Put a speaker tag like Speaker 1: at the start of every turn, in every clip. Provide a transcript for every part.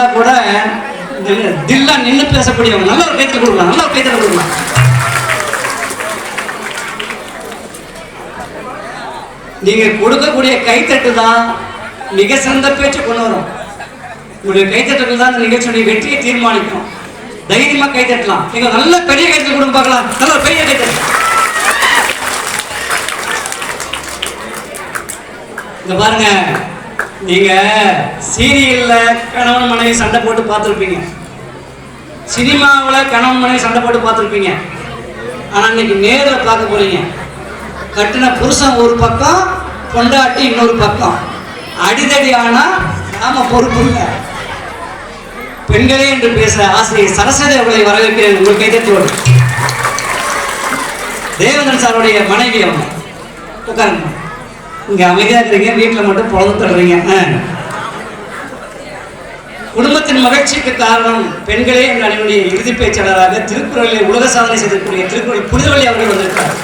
Speaker 1: வந்தா கூட தில்லா நின்னு பேசக்கூடியவங்க நல்ல ஒரு கைத்தில் கொடுக்கலாம் நல்ல ஒரு கைத்தில் கொடுக்கலாம். நீங்க கொடுக்கக்கூடிய கைத்தட்டு தான் மிக சிறந்த பேச்சு கொண்டு வரும். உங்களுடைய கைத்தட்டுகள் தான் இந்த நிகழ்ச்சியுடைய வெற்றியை தீர்மானிக்கும். தைரியமா கைத்தட்டலாம். நீங்க நல்ல பெரிய கைத்தல் கொடுங்க பார்க்கலாம். நல்ல பெரிய கைத்தட்டு. இந்த பாருங்க நீங்க சீரியல்ல கணவன் மனைவி சண்டை போட்டு பார்த்துருப்பீங்க. சினிமாவில் கணவன் மனைவி சண்டை போட்டு பார்த்துருப்பீங்க. ஆனால் இன்னைக்கு நேரில் பார்க்க போறீங்க. கட்டின புருஷன் ஒரு பக்கம் கொண்டாட்டி இன்னொரு பக்கம். அடிதடி ஆனா நாம பொறுப்பு இல்லை. பெண்களே என்று பேச ஆசிரியர் சரஸ்வதி அவர்களை வரவேற்கிறேன். உங்கள் கைதத்தோடு தேவேந்திரன் சாருடைய மனைவி அவங்க. உட்காருங்க. இங்க அமைதியா இருக்கிறீங்க வீட்டுல மட்டும் பொழுது தொடர்றீங்க குடும்பத்தின் மகிழ்ச்சிக்கு காரணம் பெண்களே என்ற அணியுடைய இறுதி பேச்சாளராக திருக்குறளில் உலக சாதனை செய்திருக்கூடிய திருக்குறள் புனிதவழி அவர்கள் வந்திருக்கிறார்.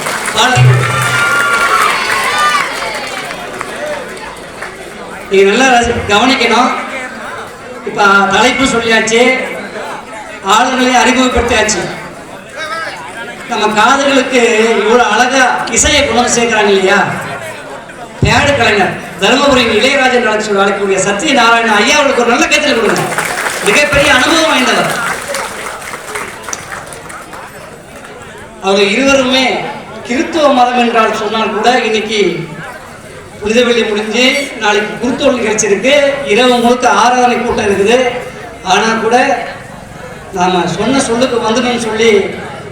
Speaker 1: நீங்க நல்லா கவனிக்கணும். இப்ப தலைப்பு சொல்லியாச்சு ஆளுநர்களை அறிமுகப்படுத்தியாச்சு. நம்ம காதுகளுக்கு இவ்வளவு அழகா இசையை குணம் சேர்க்கிறாங்க இல்லையா? பேடு கலைஞர் தருமபுரி இளையராஜன் நடத்தி சொல்லி சத்ய நாராயண ஐயா அவர்களுக்கு ஒரு நல்ல கைத்தல் கொடுங்க. மிகப்பெரிய அனுபவம் வாய்ந்தவர். அவங்க இருவருமே கிறித்துவ மதம் என்றால் சொன்னால் கூட இன்னைக்கு புனிதவெள்ளி முடிஞ்சு நாளைக்கு குருத்தோல் நிகழ்ச்சி இருக்கு. இரவு முழுக்க ஆராதனை கூட்டம் இருக்குது. ஆனால் கூட நாம சொன்ன சொல்லுக்கு வந்துடணும்னு சொல்லி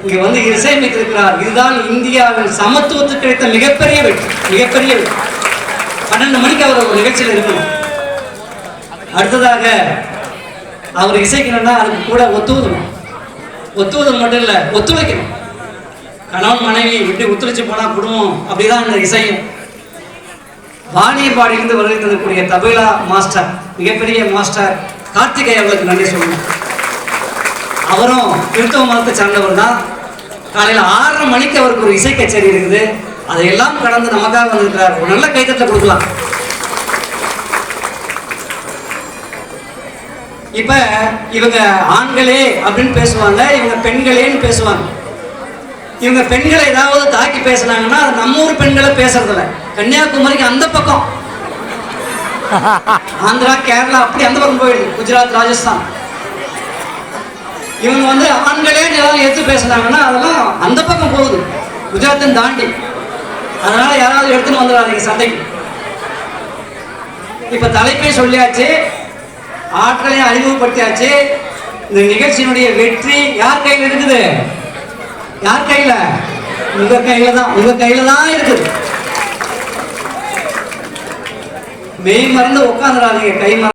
Speaker 1: இங்க வந்து இசையமைத்திருக்கிறார். இதுதான் இந்தியாவின் சமத்துவத்துக்கு கிடைத்த மிகப்பெரிய வெற்றி மிகப்பெரிய வெற்றி. பன்னெண்டு மணிக்கு அவர் ஒரு நிகழ்ச்சியில் இருக்கணும் அடுத்ததாக அவர் இசைக்கணும்னா அதுக்கு கூட ஒத்துவதணும் ஒத்துவதல் மட்டும் இல்லை ஒத்துழைக்கணும். கணவன் மனைவி இப்படி ஒத்துழைச்சு போனா குடும்பம் அப்படிதான் அந்த இசையும். வாணியம்பாடியிலிருந்து தரக்கூடிய தபிலா மாஸ்டர் மிகப்பெரிய மாஸ்டர் கார்த்திகேய அவர்களுக்கு நன்றி சொல்லணும். அவரும் கிறிஸ்தவ மதத்தை சார்ந்தவர் தான். காலையில் ஆறரை மணிக்கு அவருக்கு ஒரு இசை கச்சேரி இருக்குது. அதையெல்லாம் கடந்து நமக்காக வந்திருக்கிறார். ஒரு நல்ல கைதத்தை கொடுக்கலாம். இப்ப இவங்க ஆண்களே அப்படின்னு பேசுவாங்க இவங்க பெண்களேன்னு பேசுவாங்க. இவங்க பெண்களை ஏதாவது தாக்கி பேசுனாங்கன்னா அது நம்ம ஊர் பெண்களை பேசுறதில்ல. கன்னியாகுமரிக்கு அந்த பக்கம். ஆந்திரா கேரளா அப்படி அந்த பக்கம் போயிடுது. குஜராத் ராஜஸ்தான். இவங்க வந்து ஆண்களே ஏதாவது எடுத்து பேசுனாங்கன்னா அதெல்லாம் அந்த பக்கம் போகுது. குஜராத்தையும் தாண்டி. அதனால யாராவது எடுத்துன்னு வந்துடாதீங்க சந்தைக்கு இப்ப தலைப்பே சொல்லியாச்சு ஆற்றலையும் அறிமுகப்படுத்தியாச்சு. இந்த நிகழ்ச்சியினுடைய வெற்றி யார் கையில் இருக்குது? யார் கையில? உங்க கையில தான் உங்க கையில தான் இருக்குது. மெய் மறந்து உட்காந்துடாதீங்க கை மறந்து